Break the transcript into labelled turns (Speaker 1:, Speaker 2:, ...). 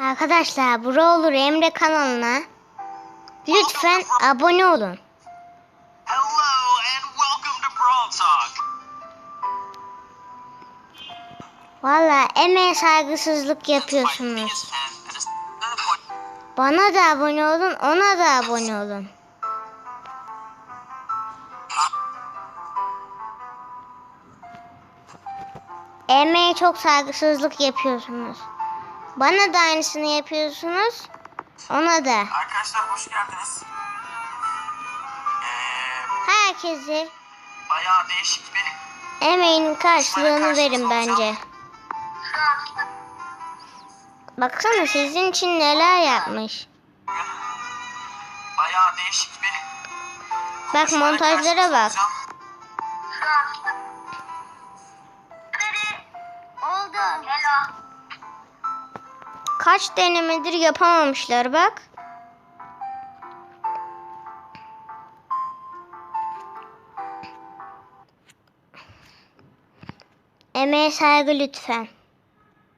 Speaker 1: Arkadaşlar bura olur Emre kanalına lütfen abone olun.
Speaker 2: Hello and welcome to Brawl Talk.
Speaker 1: Valla emeğe saygısızlık yapıyorsunuz. Bana da abone olun ona da abone olun. Emeğe çok saygısızlık yapıyorsunuz. Bana da aynısını yapıyorsunuz. Ona da.
Speaker 2: Arkadaşlar hoş geldiniz. Ee,
Speaker 1: Herkese
Speaker 2: bayağı değişik bir
Speaker 1: emeğinin karşılığını verin bence. Baksana sizin için neler yapmış.
Speaker 2: Bayağı değişik bir
Speaker 1: Bak montajlara bak.
Speaker 3: Oldu. Hello.
Speaker 1: Kaç denemedir yapamamışlar bak. Emeğe saygı lütfen.